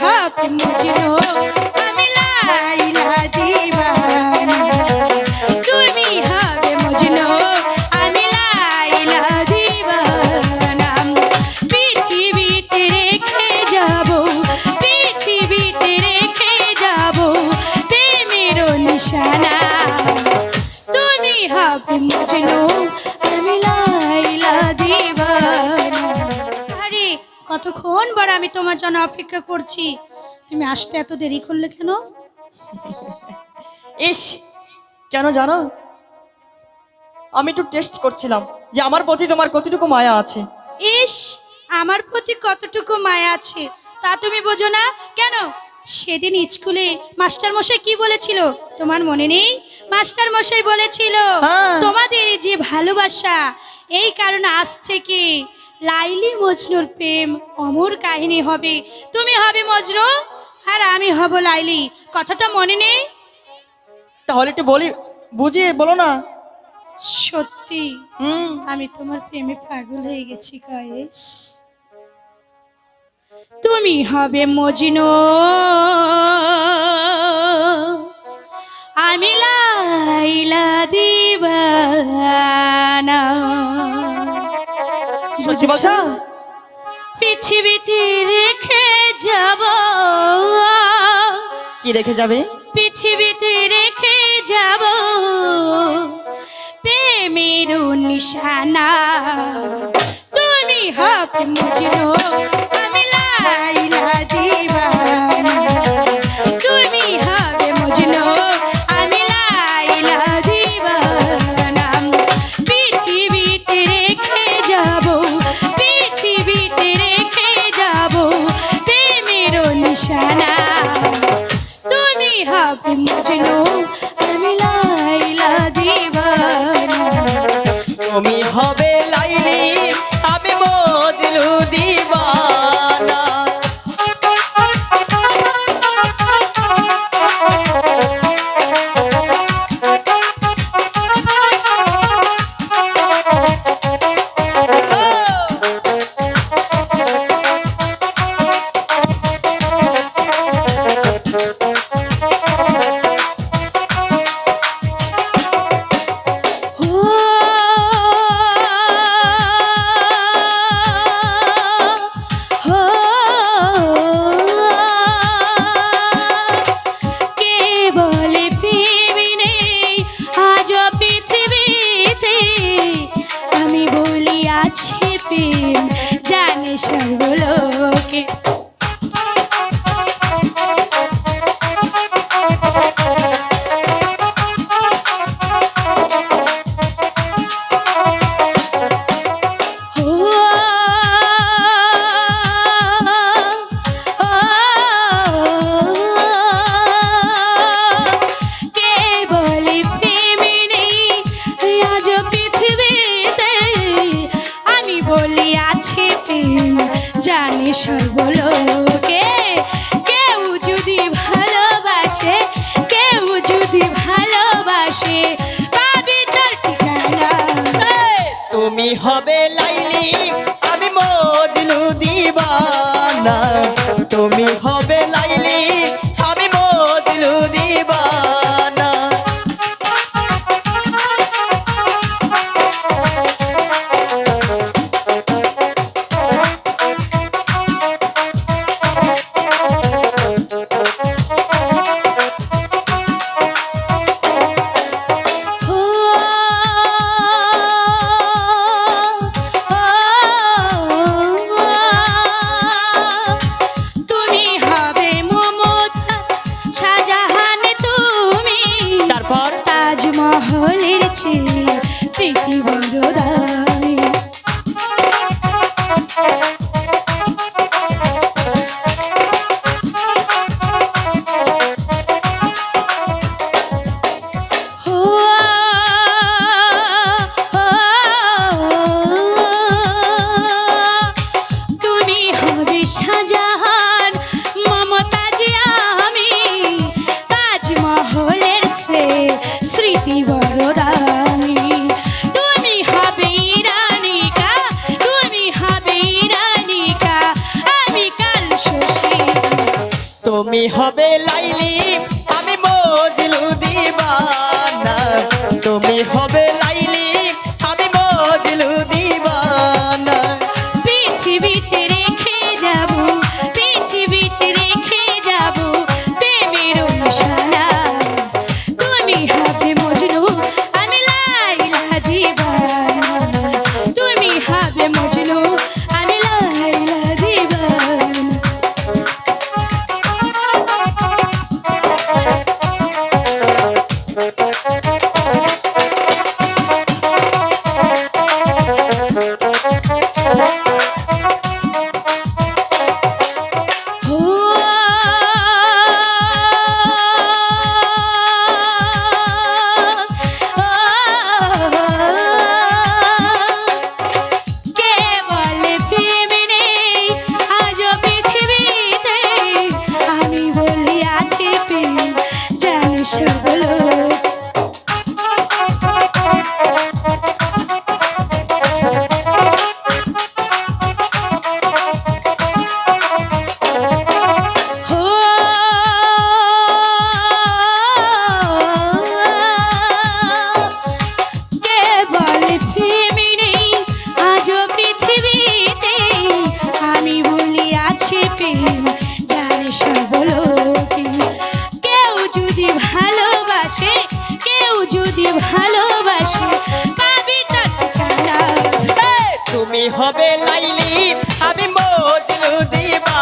হবে মজনু আমি লাইলা দিবানা কতক্ষণ বার আমি তোমার জন্য অপেক্ষা করছি? তুমি আসতে এত দেরি করলে কেন? ইস কেন জানো? আমি একটু টেস্ট করছিলাম যে আমার প্রতি তোমার কতটুকু মায়া আছে। ইস আমার প্রতি কতটুকু মায়া আছে তা তুমি বোঝো না? কেন? সেদিন স্কুলে মাস্টার মশাই কি বলেছিল? তোমার মনে নেই? মাস্টার মশাই বলেছিল হ্যাঁ। তোমাদের এই যে ভালোবাসা এই কারণে আজ থেকে লাইলি মজনুর প্রেম অমর কাহিনী হবে। তুমি হবে মজনু আর আমি হব লাইলি। কথাটা মনে নেই? তাহলে একটু বলি বুঝিয়ে বলো না। সত্যি? হুম। আমি তোমার প্রেমে পাগল হয়ে গেছি কয়েস তুমি হবে মজনু। আমি লাইলা দিবানা। বলছো পৃথিবীতে রেখে যাব। কি রেখে যাবে? পৃথিবীতে রেখে যাব। প্রেমের নিশানা। তুমি হবে মুজরো। আমি লাইলা দিবানা মজনু আমি লাইলা দিবানা। তুমি হবে লাইলি আমি মজলু আছে প্রেম, জানি সর্বলোকে। কেউ যদি ভালোবাসে, কেউ যদি ভালোবাসে পাবি তার ঠিকানা তুমি হবে লাইলি, আমি মজলু দিবানা। too. তুমি হবে লাইলি। হবে লাইলি আমি মজনু দিবা।